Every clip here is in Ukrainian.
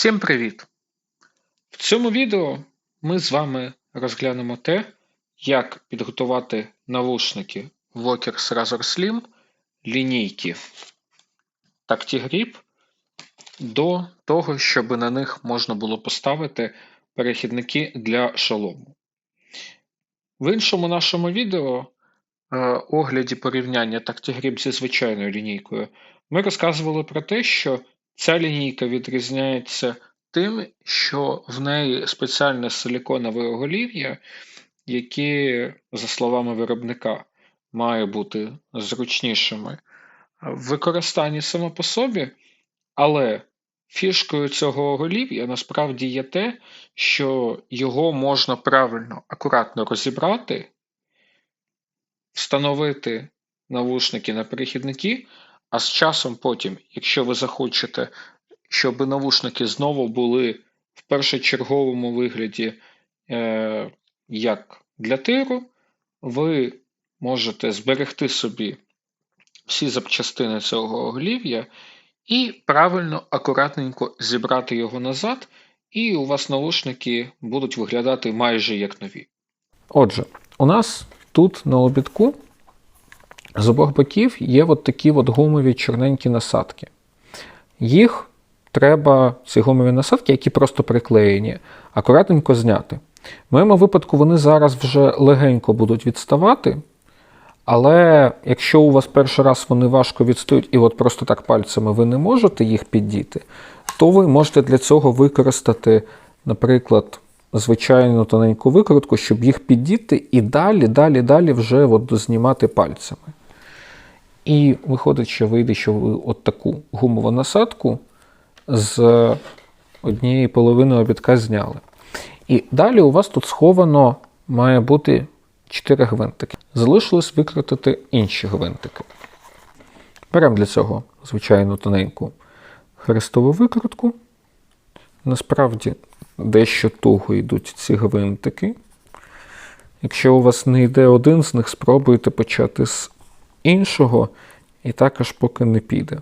Всім привіт! В цьому відео ми з вами розглянемо те, як підготувати навушники Walkers Razor Slim лінійки TactiGrip до того, щоб на них можна було поставити перехідники для шолому. В іншому нашому відео е, огляді порівняння TactiGrip зі звичайною лінійкою ми розказували про те, що ця лінійка відрізняється тим, що в неї спеціальне силіконове оголів'я, яке, за словами виробника, має бути зручнішими в використанні само по собі, але фішкою цього оголів'я насправді є те, що його можна правильно, акуратно розібрати, встановити навушники на перехідники, а з часом потім, якщо ви захочете щоб навушники знову були в першочерговому вигляді е, як для тиру, ви можете зберегти собі всі запчастини цього оглів'я і правильно, акуратненько зібрати його назад, і у вас наушники будуть виглядати майже як нові. Отже, у нас тут на обідку з обох боків є от такі от гумові чорненькі насадки. Їх треба ці гумові насадки, які просто приклеєні, акуратненько зняти. В моєму випадку вони зараз вже легенько будуть відставати. Але якщо у вас перший раз вони важко відстають, і от просто так пальцями ви не можете їх піддіти, то ви можете для цього використати, наприклад, звичайну тоненьку викрутку, щоб їх піддіти і далі, далі, далі вже от знімати пальцями. І виходить, що вийде, що ви от таку гумову насадку з однієї половини обідка зняли. І далі у вас тут сховано має бути 4 гвинтики. Залишилось викрутити інші гвинтики. Беремо для цього звичайну тоненьку хрестову викрутку. Насправді, дещо туго йдуть ці гвинтики. Якщо у вас не йде один з них, спробуйте почати з іншого, і також поки не піде.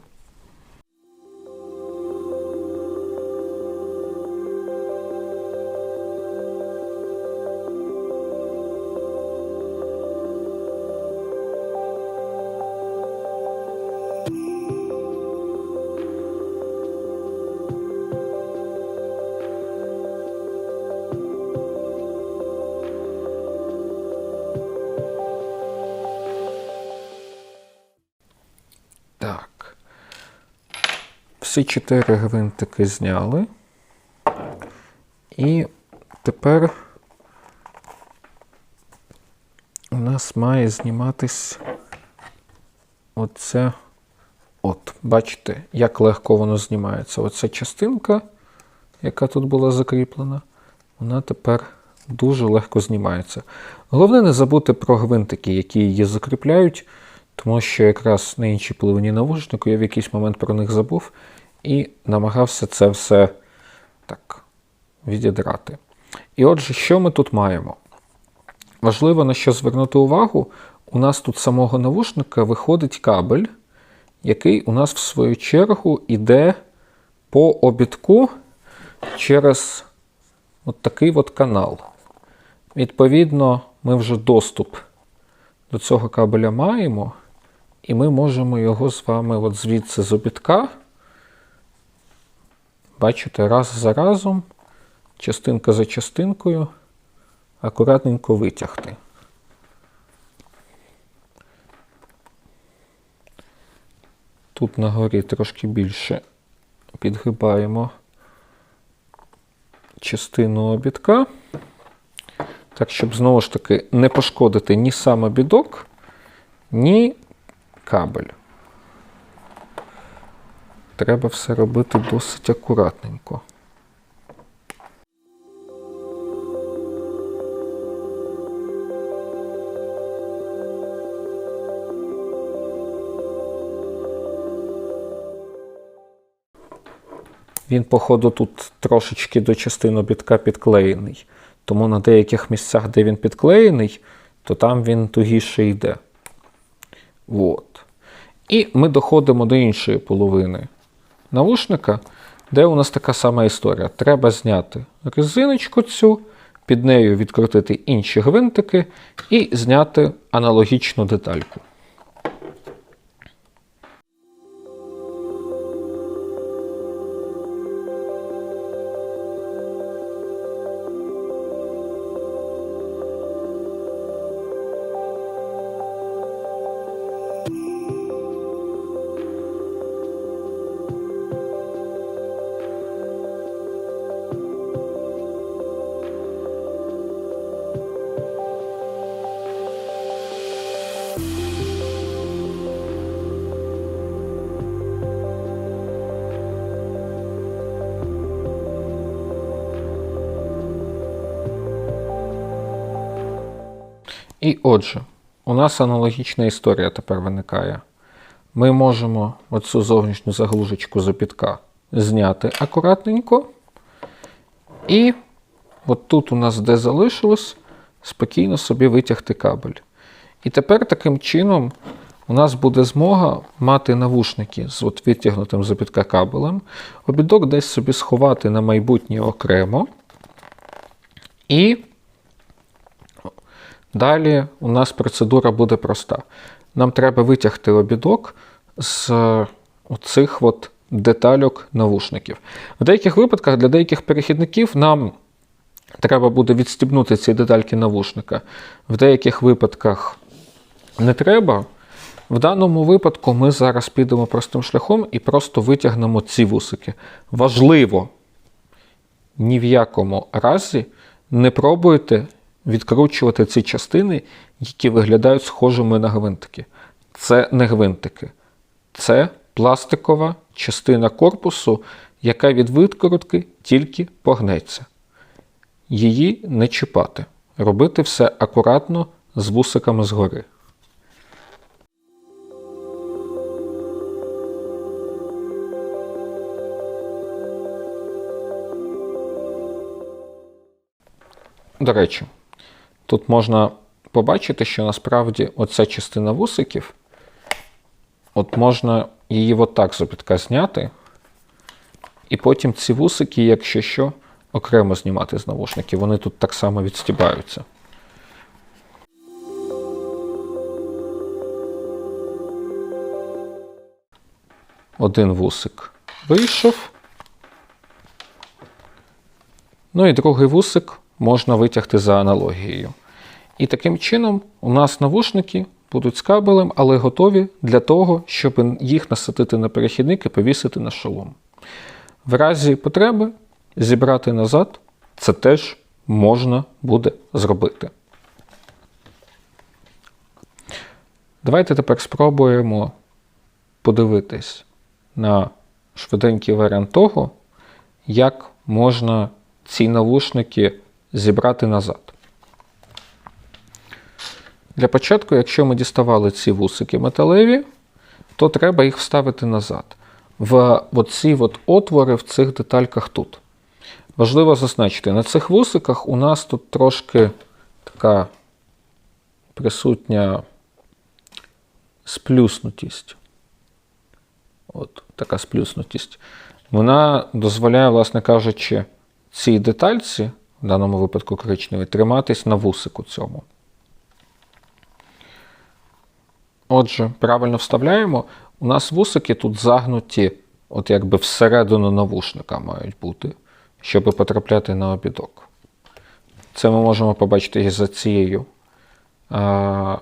Всі чотири гвинтики зняли. І тепер у нас має зніматись оце. От, бачите, як легко воно знімається. Оця частинка, яка тут була закріплена, вона тепер дуже легко знімається. Головне не забути про гвинтики, які її закріпляють. Тому що якраз на іншій половині навушнику я в якийсь момент про них забув і намагався це все так відідрати. І отже, що ми тут маємо? Важливо на що звернути увагу, у нас тут самого навушника виходить кабель, який у нас, в свою чергу, йде по обідку через от такий от канал. Відповідно, ми вже доступ до цього кабеля маємо. І ми можемо його з вами от звідси з обідка, бачите, раз за разом, частинка за частинкою, акуратненько витягти. Тут на горі трошки більше підгибаємо частину обідка, так, щоб знову ж таки не пошкодити ні сам обідок, ні кабель. Треба все робити досить акуратненько. Він, походу, тут трошечки до частини обідка підклеєний. Тому на деяких місцях, де він підклеєний, то там він тугіше йде. От. І ми доходимо до іншої половини навушника. де у нас така сама історія. Треба зняти резиночку цю, під нею відкрутити інші гвинтики і зняти аналогічну детальку. І отже, у нас аналогічна історія тепер виникає. Ми можемо оцю зовнішню заглушечку запітка зняти акуратненько. І от тут у нас, де залишилось, спокійно собі витягти кабель. І тепер таким чином у нас буде змога мати навушники з от витягнутим запітка кабелем, обідок десь собі сховати на майбутнє окремо. І Далі у нас процедура буде проста. Нам треба витягти обідок з оцих от детальок навушників. В деяких випадках для деяких перехідників нам треба буде відстібнути ці детальки навушника. В деяких випадках не треба. В даному випадку ми зараз підемо простим шляхом і просто витягнемо ці вусики. Важливо, ні в якому разі не пробуйте відкручувати ці частини, які виглядають схожими на гвинтики. Це не гвинтики, це пластикова частина корпусу, яка від викрутки тільки погнеться. Її не чіпати. Робити все акуратно з вусиками згори. До речі, тут можна побачити, що насправді оця частина вусиків, от можна її отак запітка зняти, і потім ці вусики, якщо що, окремо знімати з навушників. Вони тут так само відстібаються. Один вусик вийшов. Ну і другий вусик можна витягти за аналогією. І таким чином у нас навушники будуть з кабелем, але готові для того, щоб їх насадити на перехідник і повісити на шолом. В разі потреби зібрати назад це теж можна буде зробити. Давайте тепер спробуємо подивитись на швиденький варіант того, як можна ці навушники зібрати назад. Для початку, якщо ми діставали ці вусики металеві, то треба їх вставити назад. В оці от отвори в цих детальках тут. Важливо зазначити, на цих вусиках у нас тут трошки така присутня сплюснутість. От така сплюснутість. Вона дозволяє, власне кажучи, цій детальці, в даному випадку коричневій, триматись на вусику цьому. Отже, правильно вставляємо. У нас вусики тут загнуті, от якби всередину навушника мають бути, щоб потрапляти на обідок. Це ми можемо побачити і за цією а,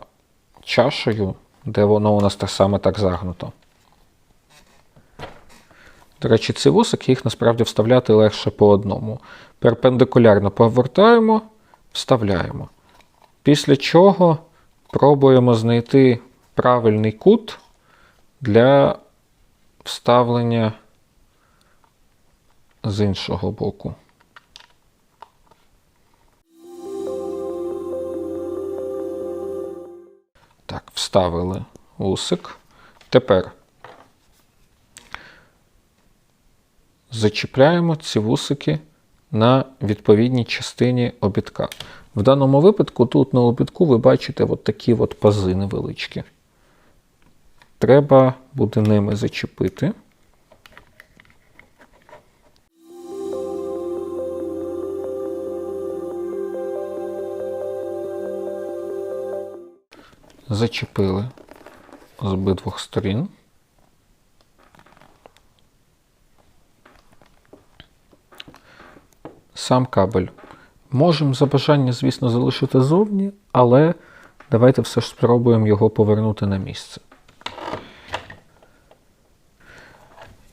чашею, де воно у нас так саме так загнуто. Речі, ці вусики їх насправді вставляти легше по одному. Перпендикулярно повертаємо, вставляємо. Після чого пробуємо знайти правильний кут для вставлення з іншого боку. Так, вставили вусик. Тепер зачіпляємо ці вусики на відповідній частині обідка. В даному випадку, тут на обідку ви бачите от такі от пази невеличкі. Треба буде ними зачепити. Зачепили з обидвох сторін. Сам кабель. Можемо за бажання, звісно, залишити зовні, але давайте все ж спробуємо його повернути на місце.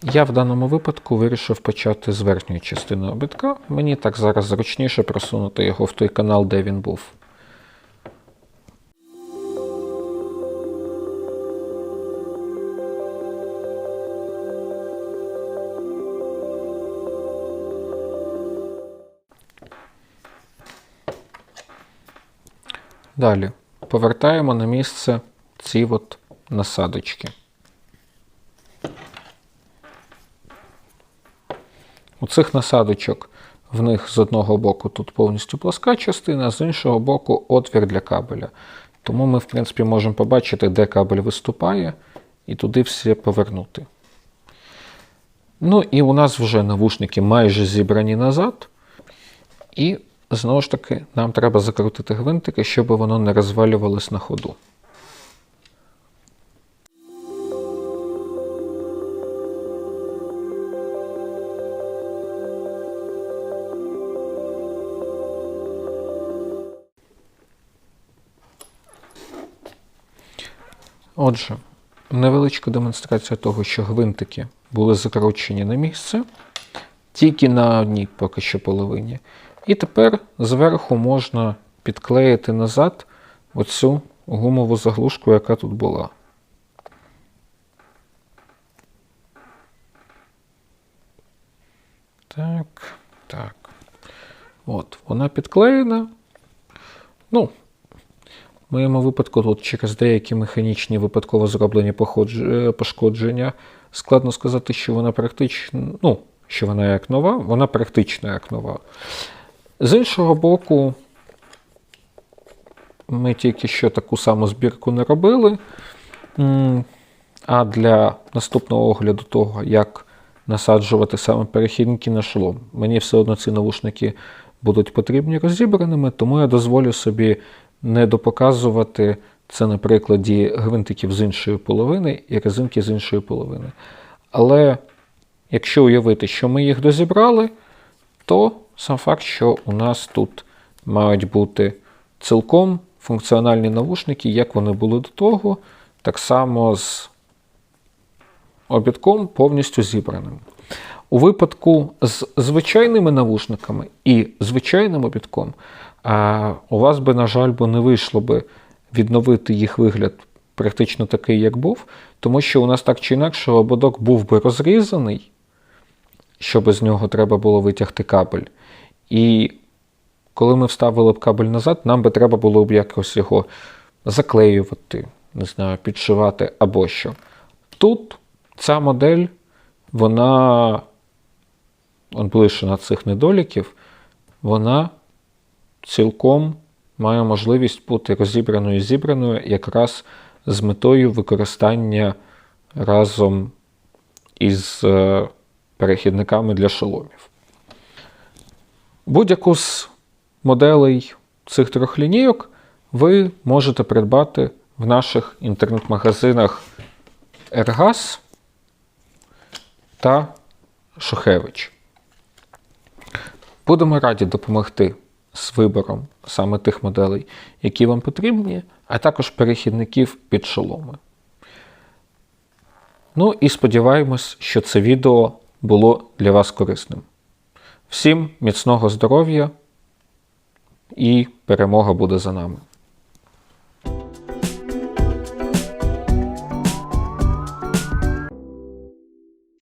Я в даному випадку вирішив почати з верхньої частини обідка. Мені так зараз зручніше просунути його в той канал, де він був. Далі повертаємо на місце ці от насадочки. У цих насадочок в них з одного боку тут повністю плоска частина, з іншого боку отвір для кабеля. Тому ми, в принципі, можемо побачити, де кабель виступає, і туди все повернути. Ну і у нас вже навушники майже зібрані назад. І знову ж таки, нам треба закрутити гвинтики, щоб воно не розвалювалось на ходу. Отже, невеличка демонстрація того, що гвинтики були закручені на місце, тільки на одній поки що половині. І тепер зверху можна підклеїти назад оцю гумову заглушку, яка тут була. Так, так. От, вона підклеєна. Ну, в моєму випадку тут через деякі механічні випадково зроблені е, пошкодження. Складно сказати, що вона практично, ну, що вона як нова, вона практично як нова. З іншого боку, ми тільки що таку саму збірку не робили. А для наступного огляду того, як насаджувати саме перехідники на шолом, мені все одно ці навушники будуть потрібні розібраними, тому я дозволю собі не допоказувати це на прикладі гвинтиків з іншої половини і резинки з іншої половини. Але якщо уявити, що ми їх дозібрали, то сам факт, що у нас тут мають бути цілком функціональні навушники, як вони були до того, так само з обідком повністю зібраним. У випадку з звичайними навушниками і звичайним обідком, у вас би, на жаль, не вийшло би відновити їх вигляд практично такий, як був, тому що у нас так чи інакше ободок був би розрізаний, щоб з нього треба було витягти кабель. І коли ми вставили б кабель назад, нам би треба було б якось його заклеювати, не знаю, підшивати або що. Тут ця модель, вона от лишена цих недоліків, вона цілком має можливість бути розібраною і зібраною якраз з метою використання разом із е, перехідниками для шоломів. Будь-яку з моделей цих трьох лінійок ви можете придбати в наших інтернет-магазинах Ергаз та Шухевич. Будемо раді допомогти з вибором саме тих моделей, які вам потрібні, а також перехідників під шоломи. Ну і сподіваємось, що це відео було для вас корисним. Всім міцного здоров'я і перемога буде за нами.